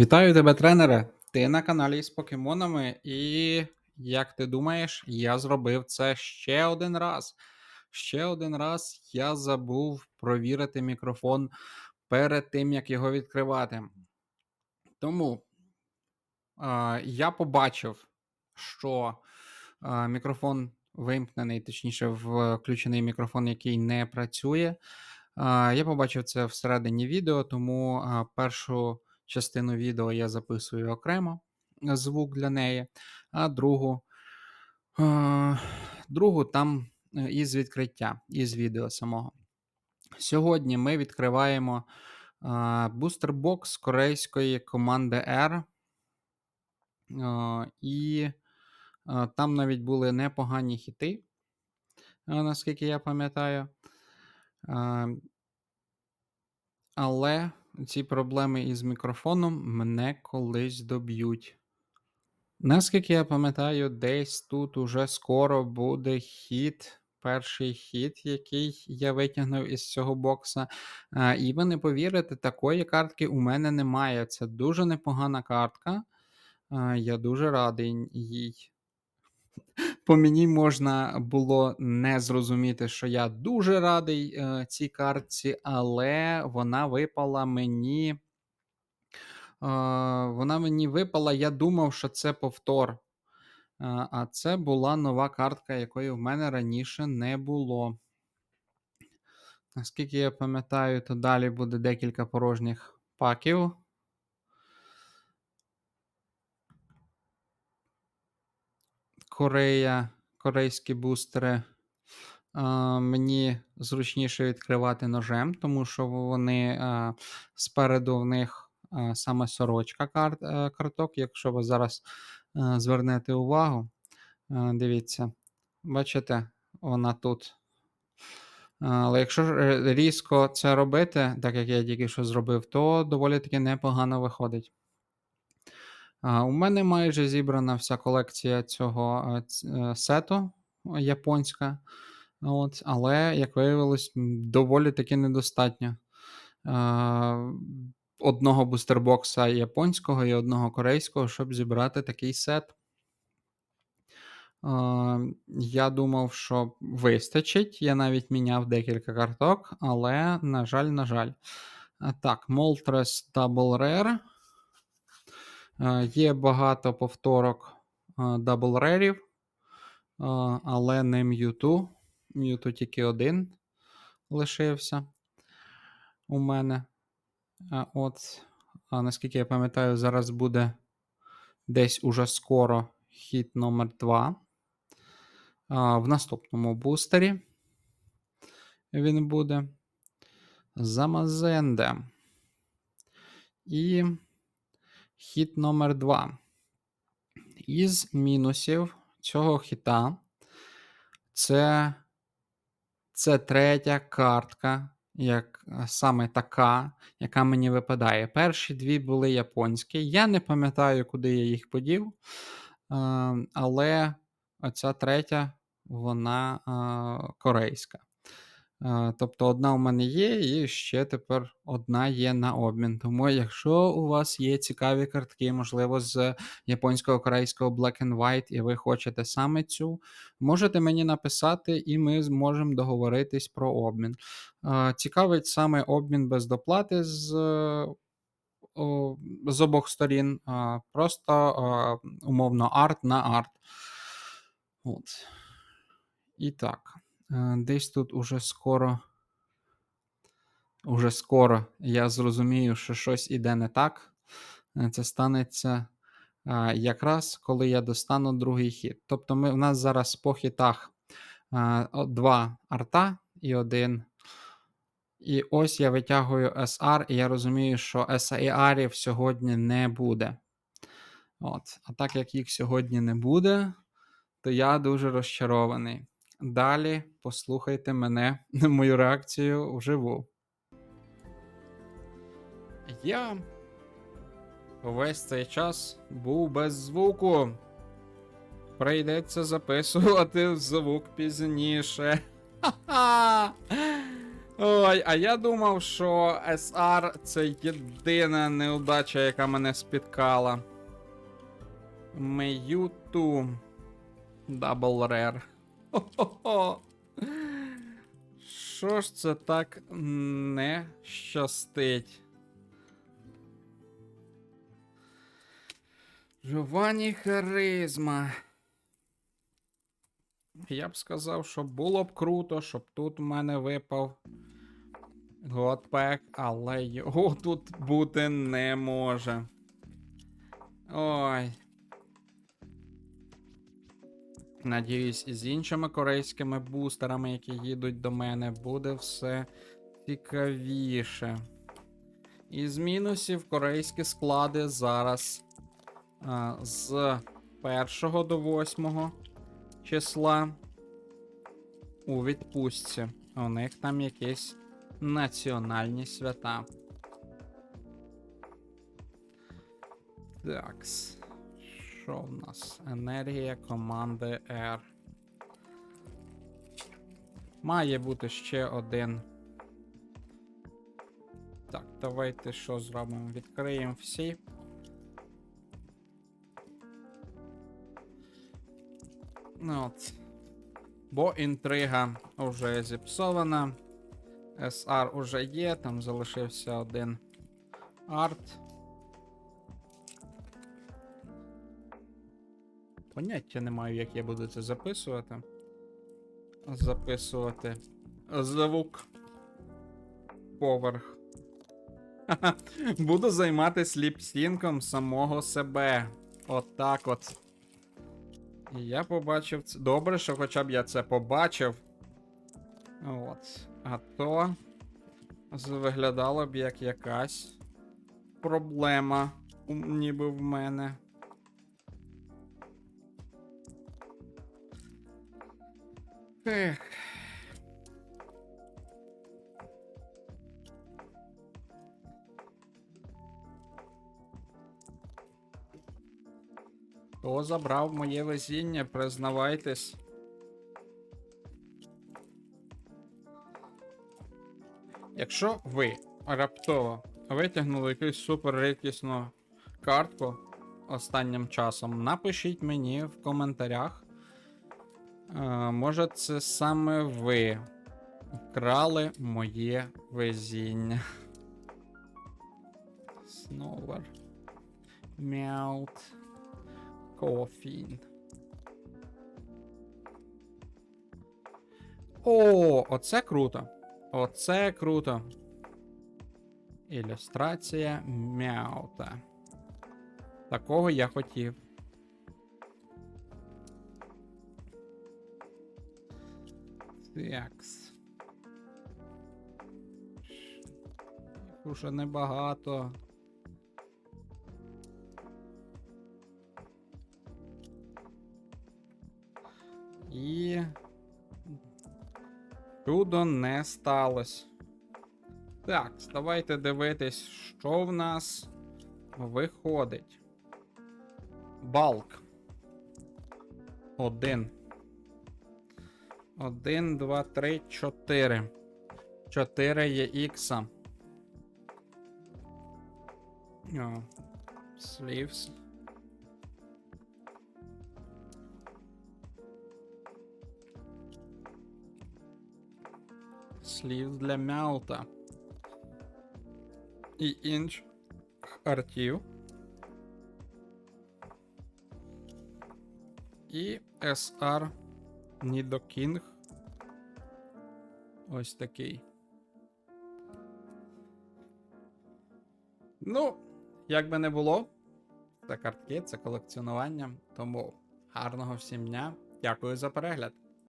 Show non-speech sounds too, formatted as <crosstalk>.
Вітаю тебе, тренере! Ти на каналі з покемонами, і як ти думаєш, я зробив це ще один раз. Ще один раз я забув провірити мікрофон перед тим, як його відкривати. Тому а, я побачив, що а, мікрофон вимкнений, точніше, включений мікрофон, який не працює. А, Я побачив це всередині відео, тому а, першу частину відео я записую окремо е, звук для неї, а другу другу там е, із відкриття, із відео самого. Сьогодні ми відкриваємо бустербокс корейської команди R. І там навіть були непогані хіти, наскільки я пам'ятаю. Але ці проблеми із мікрофоном мене колись доб'ють. Наскільки я пам'ятаю, десь тут уже скоро буде хід, перший хід, який я витягнув із цього бокса. І ви не повірите, такої картки у мене немає. Це дуже непогана картка. Я дуже радий їй. По мені можна було не зрозуміти, що я дуже радий е, цій картці, але вона випала мені. Е, вона мені випала, я думав, що це повтор. Е, а це була нова картка, якої в мене раніше не було. Наскільки я пам'ятаю, то далі буде декілька порожніх паків. Корея, корейські бустери. Мені зручніше відкривати ножем, тому що вони спереду в них саме сорочка карт, е, карток. Якщо ви зараз а, звернете увагу, а, дивіться, бачите, вона тут. Але якщо е, різко це робити, так як я тільки що зробив, то доволі таки непогано виходить. У мене майже зібрана вся колекція цього е, е, сету японська. От, Але, як виявилось, доволі таки недостатньо. Одного бустербокса японського і одного корейського, щоб зібрати такий сет. Я думав, що вистачить. Я навіть міняв декілька карток, але, на жаль, на жаль. Так, Moltres Double Rare. Є багато повторок Double Rare, але не Mewtwo. Mewtwo тільки один лишився у мене. От, наскільки я пам'ятаю, зараз буде десь уже скоро хід номер 2 В наступному бустері він буде Замазенде. І хід номер 2 Із мінусів цього хіта це це третя картка, як саме така, яка мені випадає. Перші дві були японські. Я не пам'ятаю, куди я їх подів. Але оця третя, вона корейська. Тобто одна у мене є, і ще тепер одна є на обмін. Тому, якщо у вас є цікаві картки, можливо, з японського корейського Black and White, і ви хочете саме цю, можете мені написати, і ми зможемо договоритись про обмін. Цікавить саме обмін без доплати з з обох сторін, просто умовно арт на арт. От. І так. Е, десь тут уже скоро. Уже скоро я зрозумію, що щось іде не так. Е, це станеться а, якраз коли я достану другий хід. Тобто ми, у нас зараз по хітах два арта і один. І ось я витягую SR, і я розумію, що SAR сьогодні не буде. От. А так як їх сьогодні не буде, то я дуже розчарований. Далі послухайте мене, <laughs> мою реакцію вживу. Я весь цей час був без звуку. Прийдеться записувати <laughs> звук пізніше. Ха-ха! Ой, а я думав, що SR це єдина неудача, яка мене спіткала. Меюту. Double Rare. Що ж це так не щастить? Жовані харизма. Я б сказав, що було б круто, щоб тут у мене випав Годпек, але його тут бути не може. Ой. Надіюсь, і з іншими корейськими бустерами, які їдуть до мене, буде все цікавіше. Із мінусів корейські склади зараз а, з 1 до 8 числа у відпустці. У них там якісь національні свята. Такс. Що в нас? Енергія команди R. Має бути ще один. Так, давайте що зробимо? Відкриємо всі. Ну от. Бо інтрига вже зіпсована. SR уже є, там залишився один арт. Поняття не маю, як я буду це записувати. Записувати звук поверх. <laughs> Буду займатися ліпсінком самого себе. Отак от. Я побачив це. Добре, що хоча б я це побачив. От. А то виглядало б як якась проблема, ніби в мене. Ех. Хто забрав моє везіння, признавайтесь. Якщо ви раптово витягнули якусь супер рідкісну картку останнім часом, напишіть мені в коментарях. Е, може, це саме ви вкрали моє везіння. Сновер. Мяут. Кофін. О, оце круто. Оце круто. Ілюстрація мяута. Такого я хотів. Такс. Уже небагато. І. Чудо не сталося. Так, давайте дивитись, що в нас виходить. Балк. Один. Один, два, три, чотири. Чотири є ікса. О, Sleeves. Слів для мяута. І інч артів. І SR Nidoking. Ось такий. Ну, як би не було, це картки, це колекціонування. Тому гарного всім дня. Дякую за перегляд.